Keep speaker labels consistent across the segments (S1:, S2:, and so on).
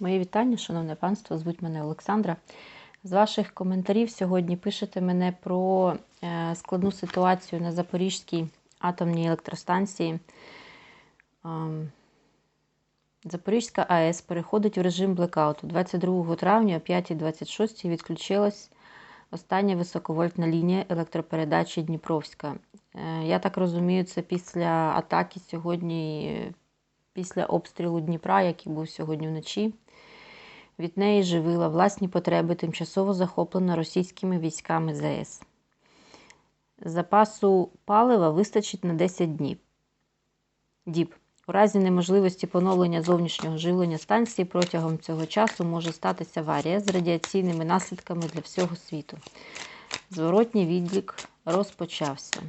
S1: Мої вітання, шановне панство, звуть мене Олександра. З ваших коментарів сьогодні пишете мене про е, складну ситуацію на Запорізькій атомній електростанції. Ем, Запорізька АЕС переходить в режим блекауту. 22 травня о 5.26 відключилась остання високовольтна лінія електропередачі Дніпровська. Е, Я так розумію, це після атаки сьогодні, після обстрілу Дніпра, який був сьогодні вночі. Від неї живила власні потреби, тимчасово захоплена російськими військами ЗС. Запасу палива вистачить на 10 днів. Діб. У разі неможливості поновлення зовнішнього живлення станції протягом цього часу може статися аварія з радіаційними наслідками для всього світу. Зворотній відлік розпочався.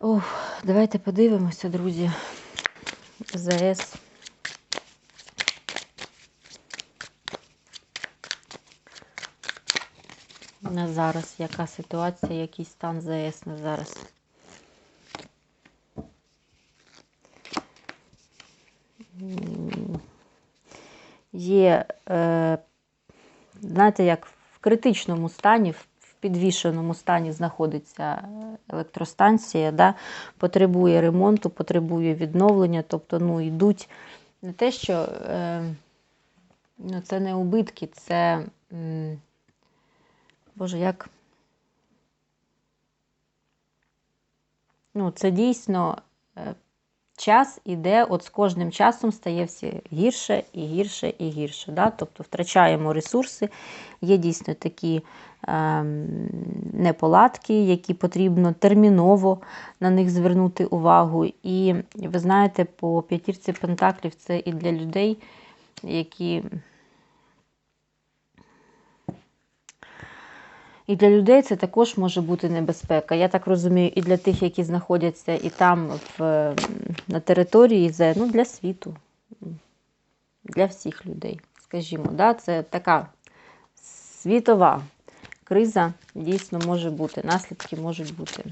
S1: Ох, давайте подивимося, друзі. ЗАЕС. На зараз, яка ситуація, який стан ЗАЕС на зараз. Є, е, знаєте, як в критичному стані, в в підвішеному стані знаходиться електростанція, да, потребує ремонту, потребує відновлення, тобто ну, йдуть не те, що е, ну, це не убитки, це. м, Боже, як. Ну, це дійсно е, час іде, от з кожним часом стає все гірше і гірше і гірше. Да? Тобто втрачаємо ресурси, є дійсно такі неполадки, які потрібно терміново на них звернути увагу. І ви знаєте, по п'ятірці пентаклів це і для людей, які. І для людей це також може бути небезпека. Я так розумію, і для тих, які знаходяться і там, в, на території, зе- ну, для світу, для всіх людей, скажімо. Да? Це така світова криза дійсно може бути, наслідки можуть бути.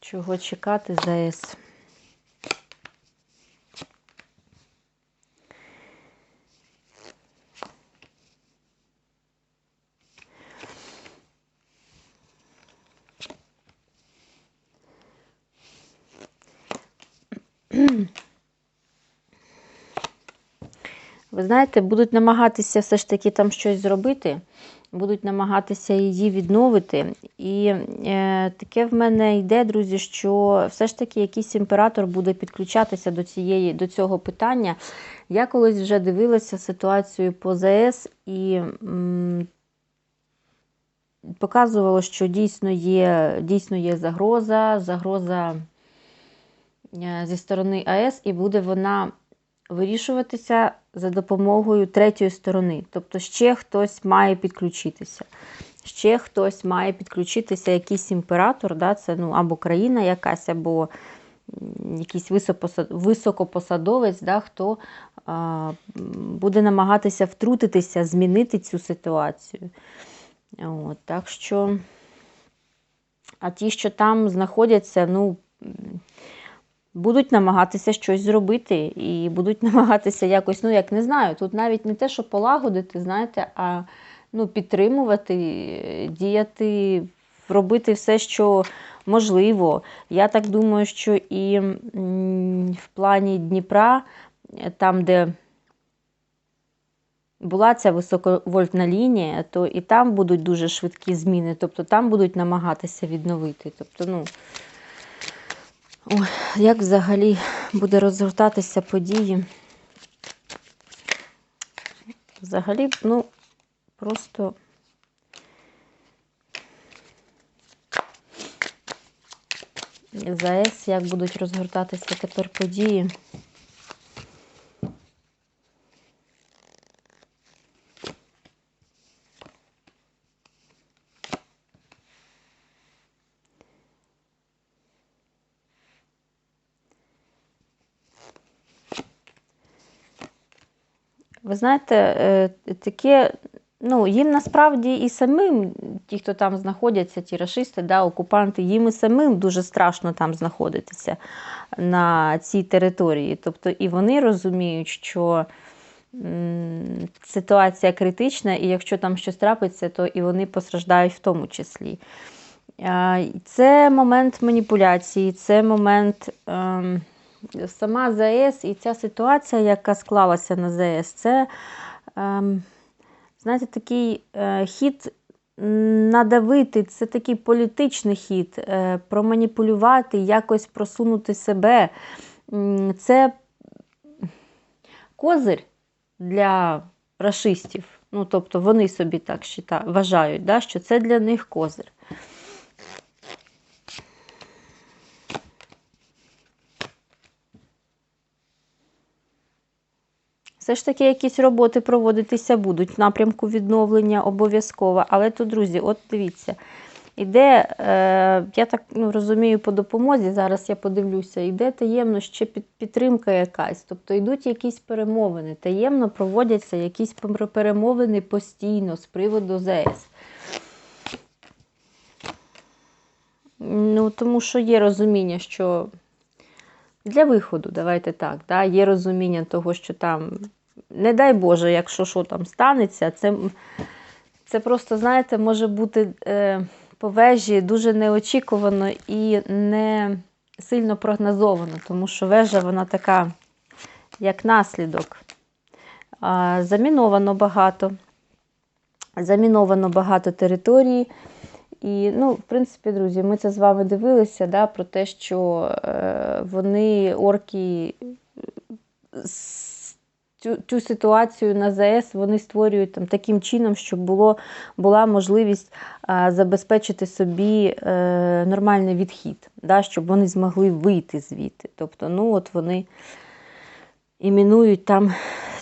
S1: Чого чекати ЗАЕС? Знаєте, будуть намагатися все ж таки там щось зробити, будуть намагатися її відновити. І е, таке в мене йде, друзі, що все ж таки якийсь імператор буде підключатися до, цієї, до цього питання. Я колись вже дивилася ситуацію по ЗАЕС і м, показувало, що дійсно є, дійсно є загроза, загроза е, зі сторони АЕС, і буде вона вирішуватися за допомогою третьої сторони. Тобто ще хтось має підключитися. Ще хтось має підключитися, якийсь імператор, да, це ну, або країна якась, або якийсь високопосад- високопосадовець, да, хто а, буде намагатися втрутитися, змінити цю ситуацію. От, так що, а ті, що там знаходяться, ну, будуть намагатися щось зробити і будуть намагатися якось, ну як не знаю, тут навіть не те, що полагодити, знаєте, а ну, підтримувати, діяти, робити все, що можливо. Я так думаю, що і в плані Дніпра, там, де була ця високовольтна лінія, то і там будуть дуже швидкі зміни, тобто там будуть намагатися відновити. Тобто, ну, Ой, як взагалі буде розгортатися події? Взагалі, ну, просто ЗАЕС, як будуть розгортатися тепер події? Знаєте, е, таке, ну, їм насправді і самим, ті, хто там знаходяться, ті рашисти, да, окупанти, їм і самим дуже страшно там знаходитися на цій території. Тобто і вони розуміють, що ситуація критична, і якщо там щось трапиться, то і вони постраждають в тому числі. Це момент маніпуляції, це момент. Ем, Сама ЗАЕС і ця ситуація, яка склалася на ЗАЕС, це, ем, знаєте, такий е, хід надавити, це такий політичний хід, е, проманіпулювати, якось просунути себе. Це козир для рашистів. Ну, тобто вони собі так вважають, да, що це для них козир. Все ж таки, якісь роботи проводитися будуть в напрямку відновлення обов'язково. Але то, друзі, от дивіться, іде, е, я так ну, розумію, по допомозі, зараз я подивлюся, іде таємно ще під, підтримка якась. Тобто йдуть якісь перемовини, таємно проводяться якісь перемовини постійно з приводу ЗС. Ну, тому що є розуміння, що для виходу, давайте так, да, є розуміння того, що там, не дай Боже, якщо що там станеться, це, це просто, знаєте, може бути е, по вежі дуже неочікувано і не сильно прогнозовано, тому що вежа вона така, як наслідок. А, заміновано багато. Заміновано багато території. І, ну, в принципі, друзі, ми це з вами дивилися да, про те, що е, вони, орки, цю, цю ситуацію на ЗАЕС вони створюють там, таким чином, щоб було, була можливість е, забезпечити собі е, нормальний відхід, да, щоб вони змогли вийти звідти. Тобто, ну, от вони імінують там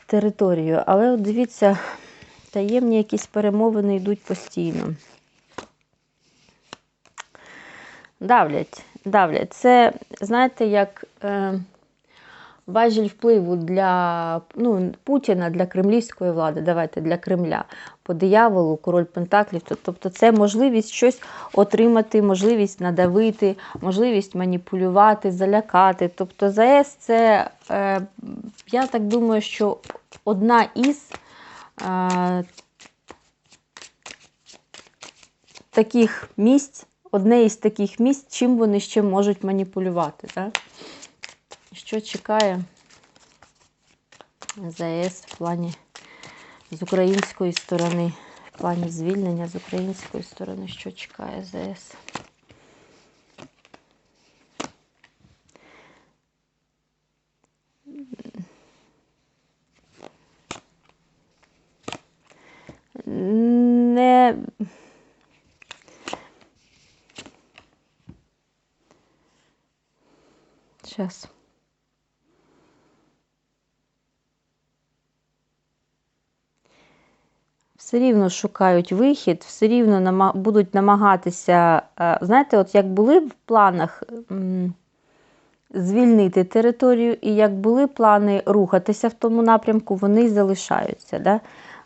S1: територію. Але от дивіться, таємні якісь перемовини йдуть постійно. Давлять, давлять. Це, знаєте, як е, важіль впливу для ну, Путіна, для кремлівської влади, давайте для Кремля. По дияволу, король Пентаклів. Тобто це можливість щось отримати, можливість надавити, можливість маніпулювати, залякати. Тобто ЗАЕС це, е, я так думаю, що одна із е, таких місць, одне із таких місць, чим вони ще можуть маніпулювати. Так? Що чекає ЗАЕС в плані з української сторони, в плані звільнення з української сторони, що чекає ЗАЕС? Не Сейчас. Все рівно шукають вихід, все рівно будуть намагатися, е, знаєте, от як були в планах звільнити територію, і як були плани рухатися в тому напрямку, вони залишаються. Да?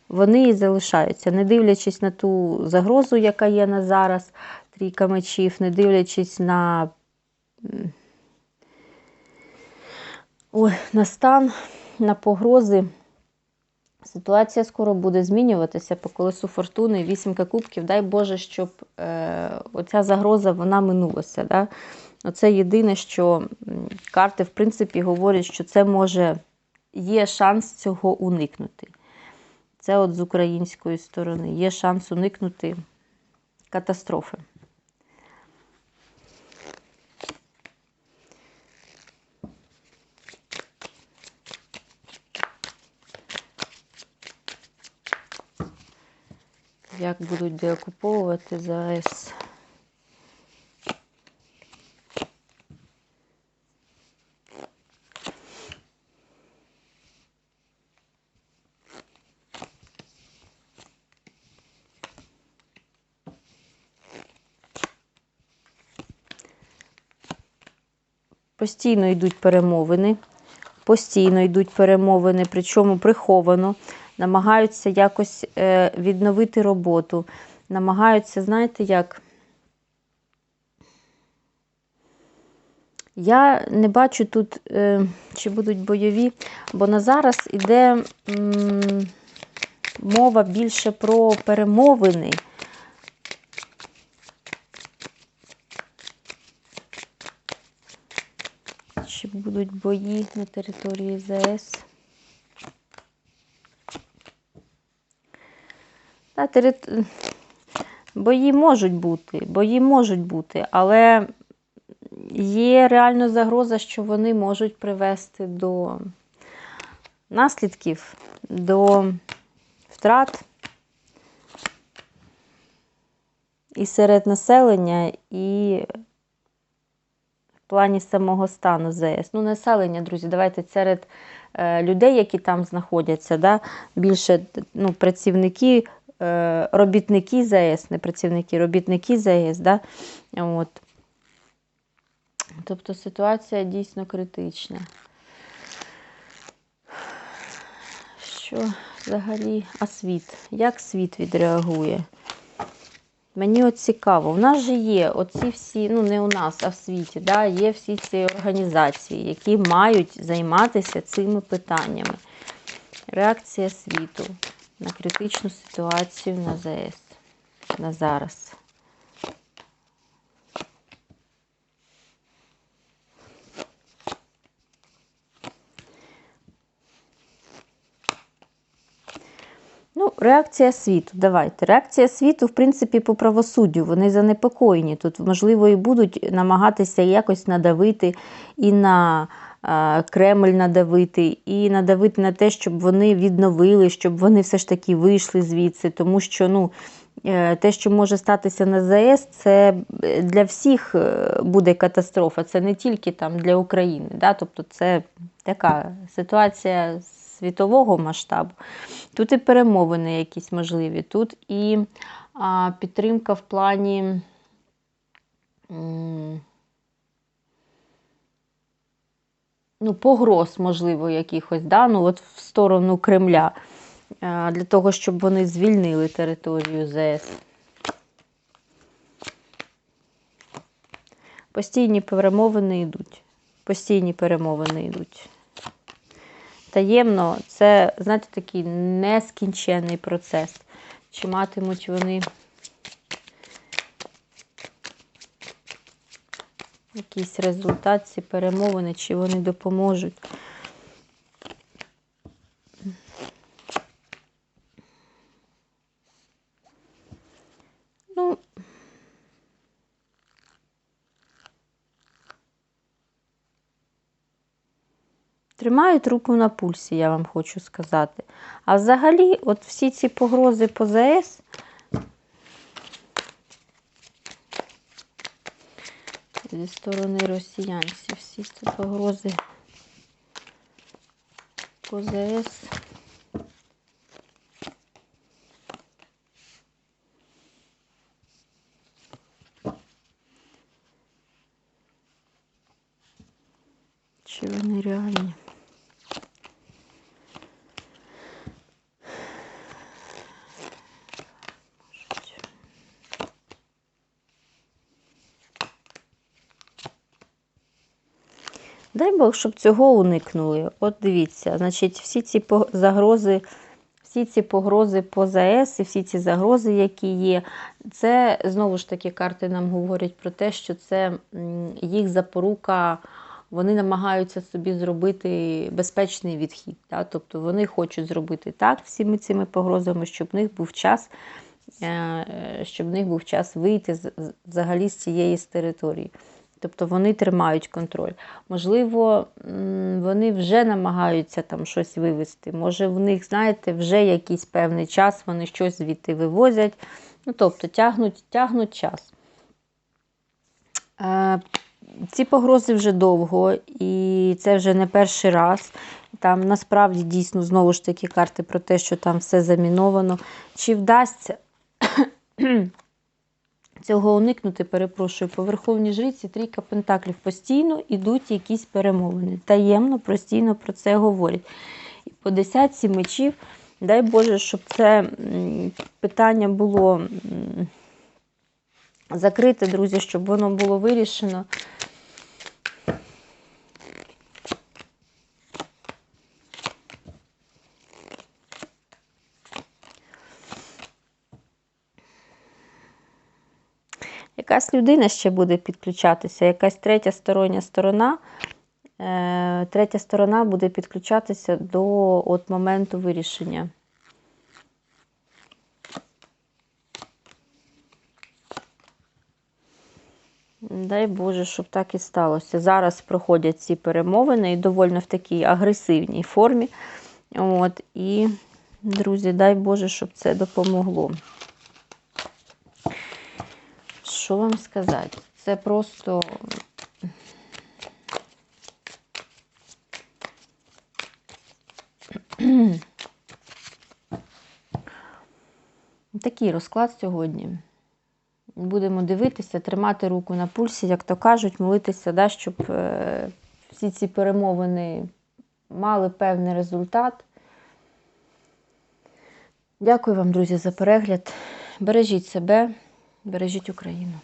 S1: Вони і залишаються, не дивлячись на ту загрозу, яка є на зараз, трійка мечів, не дивлячись на Ой, на стан, на погрози. Ситуація скоро буде змінюватися по колесу фортуни, вісімка кубків. Дай Боже, щоб е, оця загроза вона минулася. Да? Оце єдине, що карти, в принципі, говорять, що це може, є шанс цього уникнути. Це от з української сторони. Є шанс уникнути катастрофи. Як будуть деокуповувати ЗАЕС? Постійно йдуть перемовини. постійно йдуть перемовини, причому приховано, намагаються якось е, відновити роботу, намагаються, знаєте, як. Я не бачу тут, е, чи будуть бойові, бо на зараз іде мова більше про перемовини. Чи будуть бої на території ЗС? Терит... Бої можуть бути, бої можуть бути, але є реально загроза, що вони можуть привести до наслідків, до втрат і серед населення, і в плані самого стану ЗС. Ну, населення, друзі, давайте серед е, людей, які там знаходяться, да, більше ну, працівники, робітники ЗС, не працівники, робітники ЗС, да, от. Тобто ситуація дійсно критична. Що взагалі, а світ? Як світ відреагує? Мені от цікаво, у нас же є оці всі, ну не у нас, а в світі, да, є всі ці організації, які мають займатися цими питаннями. Реакція світу на критичну ситуацію на ЗС на зараз. Ну, реакція світу. Давайте. Реакція світу, в принципі, по правосуддю. Вони занепокоєні. Тут, можливо, і будуть намагатися якось надавити і на Кремль надавити, і надавити на те, щоб вони відновили, щоб вони все ж таки вийшли звідси. Тому що, ну. е, Те, що може статися на ЗАЕС, це для всіх е, буде катастрофа, це не тільки там для України. Да? Тобто це така ситуація світового масштабу. Тут і перемовини якісь можливі, тут і а, підтримка в плані. М Ну, погроз, можливо, якихось, да? ну, от в сторону Кремля, для того, щоб вони звільнили територію ЗС. Постійні перемовини йдуть. Постійні перемовини йдуть таємно, це, знаєте, такий нескінченний процес. Чи матимуть вони якийсь результат, ці перемовини, чи вони допоможуть. Ну, Тримають руку на пульсі, я вам хочу сказати. А взагалі, от всі ці погрози по ЗАЕС. Зі сторони росіянців, всі ці погрози по. Чи вони реальні? Дай Бог, щоб цього уникнули. От дивіться, значить, всі ці загрози, всі ці погрози по ЗАЕС і всі ці загрози, які є, це знову ж таки карти нам говорять про те, що це їх запорука. Вони намагаються собі зробити безпечний відхід. Да? Тобто вони хочуть зробити так всіми цими погрозами, щоб в них був час, е, щоб в них був час вийти взагалі з цієї території. Тобто вони тримають контроль. Можливо, вони вже намагаються там щось вивезти. Може, в них, знаєте, вже якийсь певний час вони щось звідти вивозять. Ну, тобто, тягнуть, тягнуть час. Е, ці погрози вже довго, і це вже не перший раз. Там насправді дійсно знову ж таки карти про те, що там все заміновано. Чи вдасться цього уникнути, перепрошую, по Верховній Жриці трійка Пентаклів постійно йдуть якісь перемовини. Таємно, постійно про це говорять. І по десятці мечів, дай Боже, щоб це питання було закрите, друзі, щоб воно було вирішено. Якась людина ще буде підключатися, якась третя стороння сторона. Е, третя сторона буде підключатися до от моменту вирішення. Дай Боже, щоб так і сталося. Зараз проходять ці перемовини і доволі в такій агресивній формі. От, і, друзі, дай Боже, щоб це допомогло. Що вам сказати? Це просто. Такий розклад сьогодні. Будемо дивитися, тримати руку на пульсі, як то кажуть, молитися, да, щоб е, всі ці перемовини мали певний результат. Дякую вам, друзі, за перегляд. Бережіть себе, бережіть Україну.